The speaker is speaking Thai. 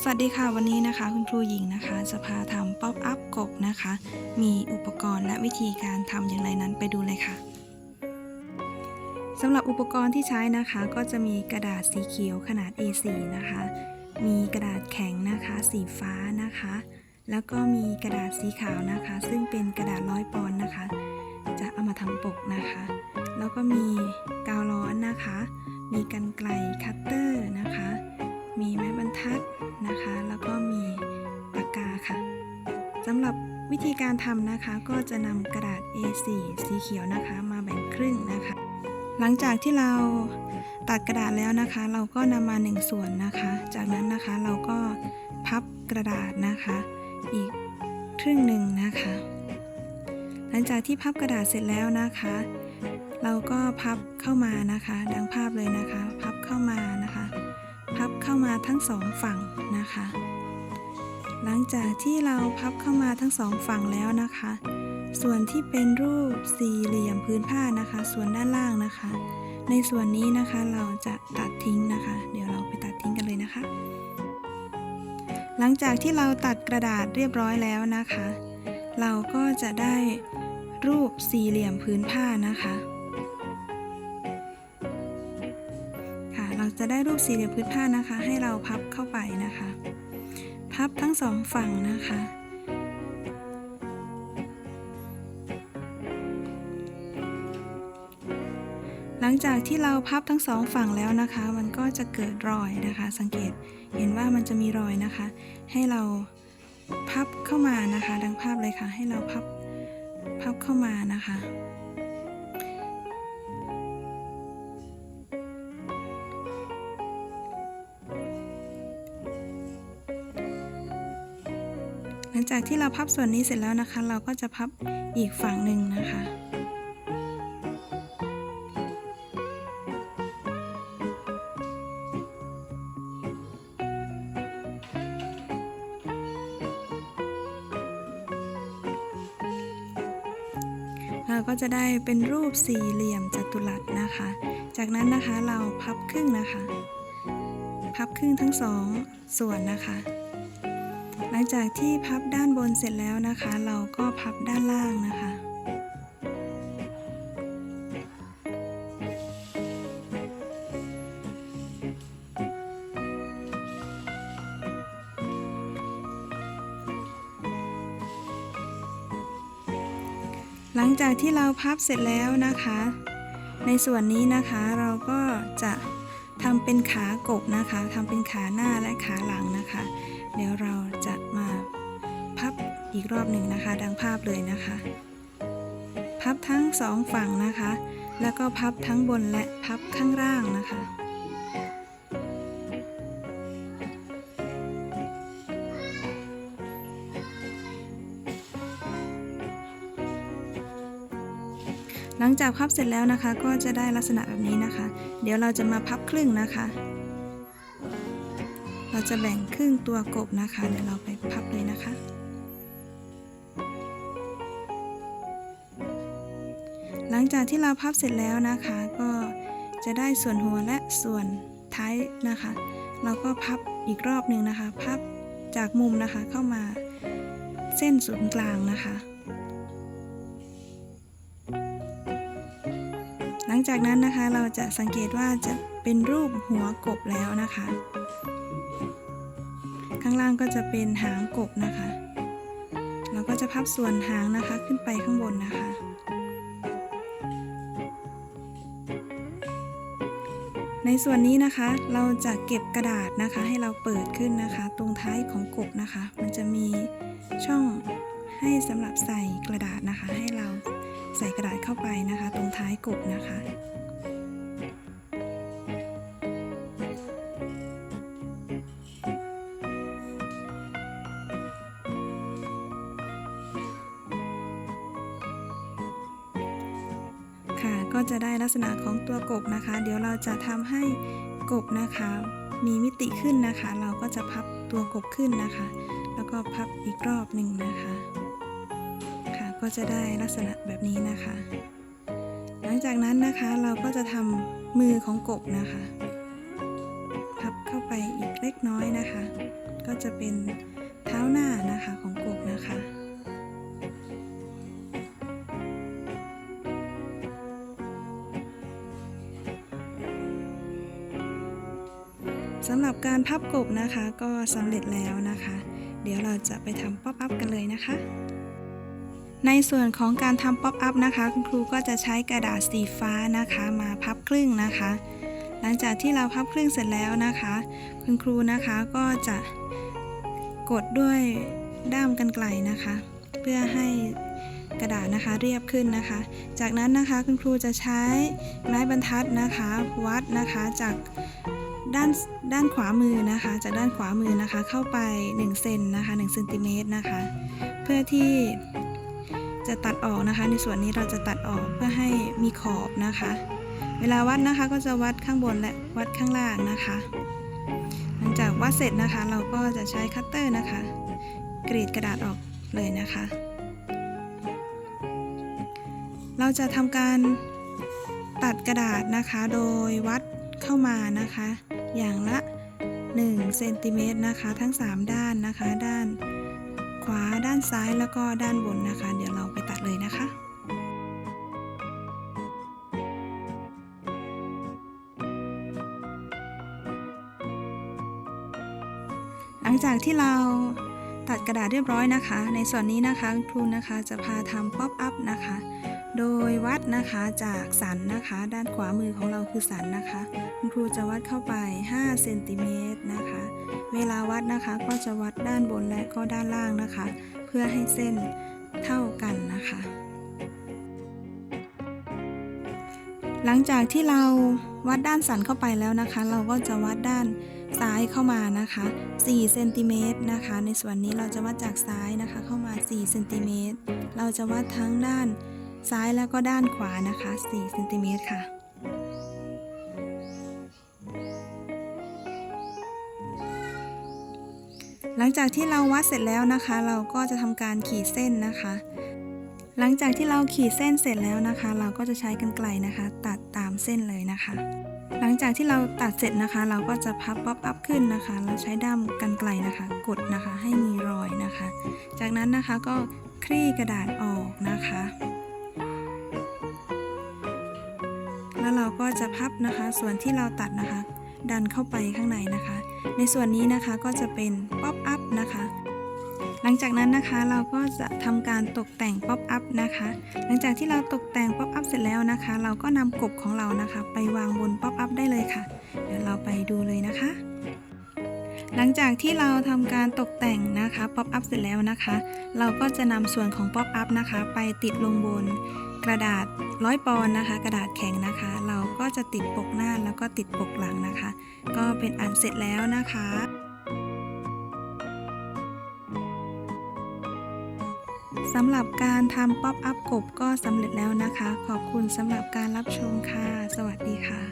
สวัสดีค่ะวันนี้นะคะ คุณครูหญิงนะคะ จะพาทำป๊อปอัพกบนะคะ มีอุปกรณ์และวิธีการทำอย่างไรนั้นไปดูเลยค่ะสำหรับอุปกรณ์ที่ใช้นะคะ ก็จะมีกระดาษสีเขียวขนาด A4 นะคะ มีกระดาษแข็งนะคะ สีฟ้านะคะ แล้วก็มีกระดาษสีขาวนะคะ ซึ่งเป็นกระดาษร้อยปอนด์นะคะ จะเอามาทำปกนะคะ แล้วก็มีกาวร้อนนะคะ มีกันไกลคัตเตอร์นะคะ มีไม้บรรทัดนะคะ แล้วก็มีปากกาค่ะสำหรับวิธีการทำนะคะ ก็จะนำกระดาษ A4 สีเขียวนะคะ มาแบ่งครึ่งนะคะ หลังจากที่เราตัดกระดาษแล้วนะคะ เราก็นำมาหนึ่งส่วนนะคะ จากนั้นนะคะเราก็พับกระดาษนะคะ อีกครึ่งหนึ่งนะคะ หลังจากที่พับกระดาษเสร็จแล้วนะคะ เราก็พับเข้ามานะคะ ดังภาพเลยนะคะ พับเข้ามานะคะ พับเข้ามาทั้งสองฝั่งนะคะ หลังจากที่เราพับเข้ามาทั้งสองฝั่งแล้วนะคะ ส่วนที่เป็นรูปสี่เหลี่ยมพื้นผ้านะคะ ส่วนด้านล่างนะคะ ในส่วนนี้นะคะเราจะตัดทิ้งนะคะ เดี๋ยวเราไปตัดทิ้งกันเลยนะคะ หลังจากที่เราตัดกระดาษเรียบร้อยแล้วนะคะ เราก็จะได้รูปสี่เหลี่ยมพื้นผ้านะคะ จะได้รูปสี่เหลี่ยมพื้นผ้านะคะ ให้เราพับเข้าไปนะคะ พับทั้งสองฝั่งนะคะ หลังจากที่เราพับทั้งสองฝั่งแล้วนะคะ มันก็จะเกิดรอยนะคะ สังเกตเห็นว่ามันจะมีรอยนะคะ ให้เราพับเข้ามานะคะ ดังภาพเลยค่ะ ให้เราพับพับเข้ามานะคะ จากที่เราพับส่วนนี้เสร็จแล้วนะคะ เราก็จะพับอีกฝั่งหนึ่งนะคะ เราก็จะได้เป็นรูปสี่เหลี่ยมจัตุรัสนะคะ จากนั้นนะคะเราพับครึ่งนะคะ พับครึ่งทั้งสองส่วนนะคะ งจากที่พับด้านบนเสร็จแล้วนะคะ เราก็พับด้านล่างนะคะ หลังจากที่เราพับเสร็จแล้วนะคะ ในส่วนนี้นะคะเราก็จะทำเป็นขากบนะคะทำเป็นขาหน้าและขาหลังนะคะ เดี๋ยวเราจะมาพับอีกรอบหนึ่งนะคะ ดังภาพเลยนะคะ พับทั้งสองฝั่งนะคะ แล้วก็พับทั้งบนและพับข้างล่างนะคะหลังจากพับเสร็จแล้วนะคะ ก็จะได้ลักษณะแบบนี้นะคะ เดี๋ยวเราจะมาพับครึ่งนะคะ เราจะแบ่งครึ่งตัวกบนะคะ เดี๋ยวเราไปพับเลยนะคะ หลังจากที่เราพับเสร็จแล้วนะคะ ก็จะได้ส่วนหัวและส่วนท้ายนะคะ เราก็พับอีกรอบหนึ่งนะคะ พับจากมุมนะคะเข้ามาเส้นศูนย์กลางนะคะ หลังจากนั้นนะคะเราจะสังเกตว่าจะ เป็นรูปหัวกบแล้วนะคะ ข้างล่างก็จะเป็นหางกบนะคะ เราก็จะพับส่วนหางนะคะขึ้นไปข้างบนนะคะ ในส่วนนี้นะคะเราจะเก็บกระดาษนะคะ ให้เราเปิดขึ้นนะคะ ตรงท้ายของกบนะคะ มันจะมีช่องให้สำหรับใส่กระดาษนะคะ ให้เราใส่กระดาษเข้าไปนะคะ ตรงท้ายกบนะคะ จะได้ลักษณะของตัวกบนะคะ เดี๋ยวเราจะทำให้กบนะคะ มีมิติขึ้นนะคะ เราก็จะพับตัวกบขึ้นนะคะ แล้วก็พับอีกรอบหนึ่งนะคะ ค่ะก็จะได้ลักษณะแบบนี้นะคะ หลังจากนั้นนะคะเราก็จะทำมือของกบนะคะ พับเข้าไปอีกเล็กน้อยนะคะ ก็จะเป็นเท้าหน้านะคะของกบนะคะ การพับกบนะคะก็สำเร็จแล้วนะคะ เดี๋ยวเราจะไปทำป๊อปอัพกันเลยนะคะ ในส่วนของการทำป๊อปอัพนะคะคุณครูก็จะใช้กระดาษสีฟ้านะคะมาพับครึ่งนะคะ หลังจากที่เราพับครึ่งเสร็จแล้วนะคะ คุณครูนะคะก็จะกดด้วยด้ามกันไกลนะคะ เพื่อให้กระดาษนะคะเรียบขึ้นนะคะ จากนั้นนะคะคุณครูจะใช้ไม้บรรทัดนะคะ วัดนะคะจาก ด้านด้านขวามือนะคะ จากด้านขวามือนะคะเข้าไป1เซนนะคะ1เซนติเมตรนะคะ เพื่อที่จะตัดออกนะคะ ในส่วนนี้เราจะตัดออกเพื่อให้มีขอบนะคะ เวลาวัดนะคะก็จะวัดข้างบนและวัดข้างล่างนะคะ หลังจากวัดเสร็จนะคะ เราก็จะใช้คัตเตอร์นะคะ กรีดกระดาษออกเลยนะคะ เราจะทำการตัดกระดาษนะคะโดยวัดเข้ามานะคะ อย่างละ1เซนติเมตรนะคะ ทั้ง 3 ด้านนะคะ ด้านขวาด้านซ้ายแล้วก็ด้านบนนะคะ เดี๋ยวเราไปตัดเลยนะคะหลังจากที่เราตัดกระดาษเรียบร้อยนะคะ ในส่วนนี้นะคะคุณครูนะคะจะพาทำป๊อปอัพนะคะ โดยวัดนะคะจากสันนะคะ ด้านขวามือของเราคือสันนะคะ คุณครูจะวัดเข้าไป5เซนติเมตรนะคะ เวลาวัดนะคะก็จะวัดด้านบนและก็ด้านล่างนะคะ เพื่อให้เส้นเท่ากันนะคะ หลังจากที่เราวัดด้านสันเข้าไปแล้วนะคะ เราก็จะวัดด้านซ้ายเข้ามานะคะ4เซนติเมตรนะคะ ในส่วนนี้เราจะวัดจากซ้ายนะคะเข้ามา4เซนติเมตรเราจะวัดทั้งด้าน ซ้ายแล้วก็ด้านขวานะคะ4เซนติเมตรค่ะหลังจากที่เราวัดเสร็จแล้วนะคะ เราก็จะทำการขีดเส้นนะคะ หลังจากที่เราขีดเส้นเสร็จแล้วนะคะ เราก็จะใช้กรรไกรนะคะ ตัดตามเส้นเลยนะคะ หลังจากที่เราตัดเสร็จนะคะ เราก็จะพับป๊อปอัพขึ้นนะคะ เราใช้ด้ามกรรไกรนะคะ กดนะคะให้มีรอยนะคะ จากนั้นนะคะก็คลี่กระดาษออกนะคะ แล้วเราก็จะพับนะคะ ส่วนที่เราตัดนะคะ ดันเข้าไปข้างในนะคะ ในส่วนนี้นะคะก็จะเป็นป๊อปอัพนะคะ หลังจากนั้นนะคะเราก็จะทำการตกแต่งป๊อปอัพนะคะ หลังจากที่เราตกแต่งป๊อปอัพเสร็จแล้วนะคะ เราก็นำกบของเรานะคะ ไปวางบนป๊อปอัพได้เลยค่ะ เดี๋ยวเราไปดูเลยนะคะหลังจากที่เราทำการตกแต่งนะคะป๊อปอัพเสร็จแล้วนะคะ เราก็จะนำส่วนของป๊อปอัพนะคะ ไปติดลงบน กระดาษร้อยปอนนะคะ กระดาษแข็งนะคะ เราก็จะติดปกหน้าแล้วก็ติดปกหลังนะคะ ก็เป็นอันเสร็จแล้วนะคะสำหรับการทำป๊อปอัพกบก็สำเร็จแล้วนะคะ ขอบคุณสำหรับการรับชมค่ะ สวัสดีค่ะ